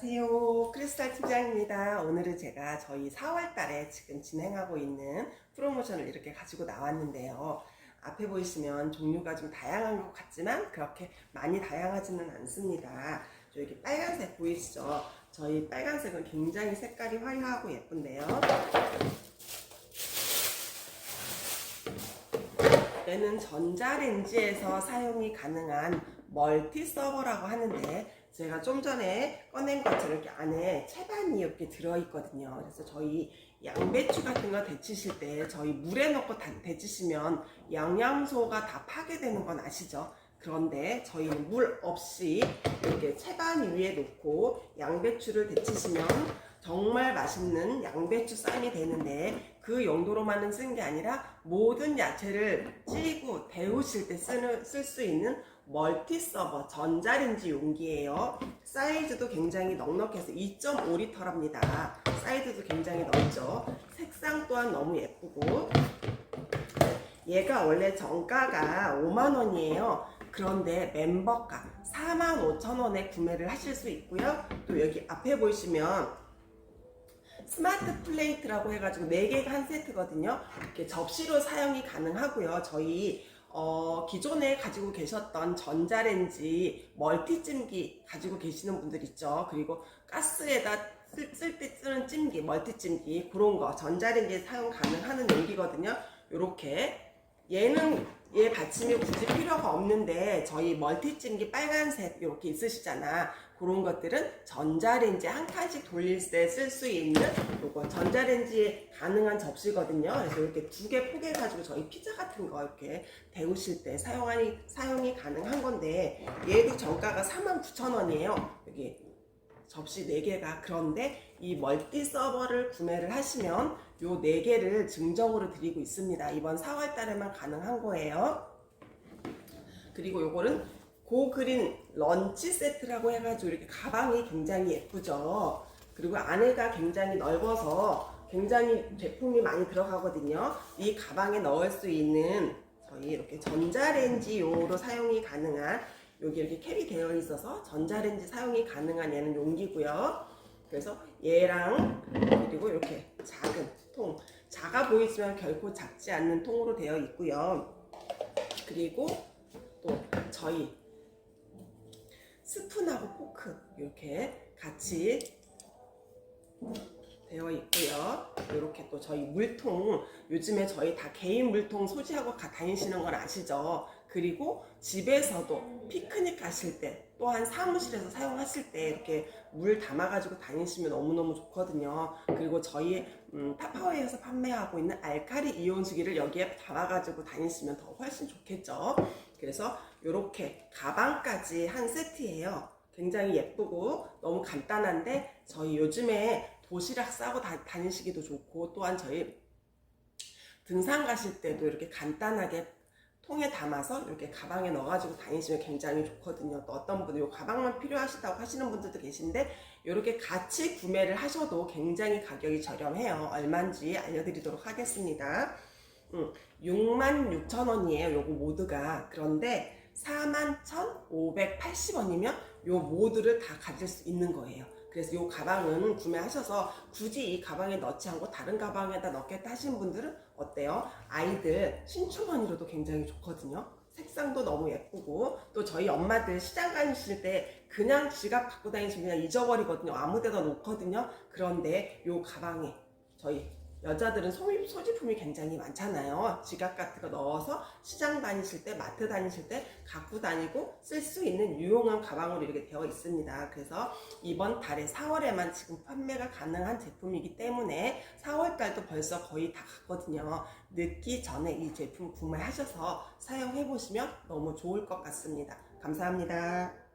안녕하세요. 크리스탈 팀장입니다. 오늘은 제가 저희 4월 달에 지금 진행하고 있는 프로모션을 이렇게 가지고 나왔는데요. 앞에 보이시면 종류가 좀 다양한 것 같지만 그렇게 많이 다양하지는 않습니다. 저 여기 빨간색 보이시죠? 저희 빨간색은 굉장히 색깔이 화려하고 예쁜데요. 얘는 전자레인지에서 사용이 가능한 멀티 서버라고 하는데 제가 좀 전에 꺼낸 것처럼 이렇게 안에 채반이 이렇게 들어있거든요. 그래서 저희 양배추 같은 거 데치실 때 저희 물에 넣고 다 데치시면 영양소가 다 파괴되는 건 아시죠? 그런데 저희는 물 없이 이렇게 채반 위에 놓고 양배추를 데치시면 정말 맛있는 양배추 쌈이 되는데 그 용도로만은 쓰는 게 아니라 모든 야채를 찌고 데우실 때쓸수 있는 멀티 서버 전자레인지 용기예요. 사이즈도 굉장히 넉넉해서 2.5리터랍니다. 사이즈도 굉장히 넓죠. 색상 또한 너무 예쁘고 얘가 원래 정가가 5만 원이에요. 그런데 멤버가 4만 5천 원에 구매를 하실 수 있고요. 또 여기 앞에 보시면 스마트 플레이트라고 해가지고 4개가 한 세트거든요. 이렇게 접시로 사용이 가능하고요. 저희 어, 기존에 가지고 계셨던 전자레인지 멀티찜기 가지고 계시는 분들 있죠. 그리고 가스에다 쓸 때 쓰는 찜기, 멀티찜기 그런 거 전자레인지에 사용 가능하는 용기거든요. 요렇게 얘는 얘 받침이 굳이 필요가 없는데 저희 멀티찜기 빨간색 이렇게 있으시잖아. 그런 것들은 전자레인지 한 칸씩 돌릴 때 쓸 수 있는 요거 전자레인지에 가능한 접시거든요. 그래서 이렇게 두 개 포개 가지고 저희 피자 같은 거 이렇게 데우실 때 사용하니 사용이 가능한 건데 얘도 정가가 49,000원이에요. 여기 접시 4개가 그런데 이 멀티 서버를 구매를 하시면 요 4개를 증정으로 드리고 있습니다. 이번 4월 달에만 가능한 거예요. 그리고 요거는 고그린 런치 세트라고 해가지고 이렇게 가방이 굉장히 예쁘죠. 그리고 안에가 굉장히 넓어서 굉장히 제품이 많이 들어가거든요. 이 가방에 넣을 수 있는 저희 이렇게 전자레인지용으로 사용이 가능한 여기 이렇게 캡이 되어 있어서 전자레인지 사용이 가능한 얘는 용기고요. 그래서 얘랑 그리고 이렇게 작은 통 작아 보이지만 결코 작지 않는 통으로 되어 있고요. 그리고 또 저희 스푼하고 포크 이렇게 같이 되어 있고요. 이렇게 또 저희 물통 요즘에 저희 다 개인 물통 소지하고 가 다니시는 건 아시죠? 그리고 집에서도 피크닉 가실 때 또한 사무실에서 사용하실 때 이렇게 물 담아가지고 다니시면 너무너무 좋거든요. 그리고 저희 음, 타파웨이에서 판매하고 있는 알카리 이온수기를 여기에 담아가지고 다니시면 더 훨씬 좋겠죠. 그래서 이렇게 가방까지 한 세트예요. 굉장히 예쁘고 너무 간단한데 저희 요즘에 도시락 싸고 다, 다니시기도 좋고 또한 저희 등산 가실 때도 이렇게 간단하게 통에 담아서 이렇게 가방에 넣어가지고 다니시면 굉장히 좋거든요. 또 어떤 분은 이 가방만 필요하시다고 하시는 분들도 계신데 이렇게 같이 구매를 하셔도 굉장히 가격이 저렴해요. 얼마인지 알려드리도록 하겠습니다. 음, 66,000원이에요. 요거 모두가. 그런데 41,580원이면 요 모두를 다 가질 수 있는 거예요. 그래서 요 가방은 구매하셔서 굳이 이 가방에 넣지 않고 다른 가방에다 넣겠다 하시는 분들은 어때요? 아이들 신축원으로도 굉장히 좋거든요. 색상도 너무 예쁘고 또 저희 엄마들 시장 가실 때 그냥 지갑 갖고 다니시면 그냥 잊어버리거든요. 아무 데나 놓거든요. 그런데 요 가방에 저희 여자들은 소지품이 굉장히 많잖아요. 지갑 같은 거 넣어서 시장 다니실 때, 마트 다니실 때 갖고 다니고 쓸 수 있는 유용한 가방으로 이렇게 되어 있습니다. 그래서 이번 달에 4월에만 지금 판매가 가능한 제품이기 때문에 4월 달도 벌써 거의 다 갔거든요. 늦기 전에 이 제품 구매하셔서 사용해 보시면 너무 좋을 것 같습니다. 감사합니다.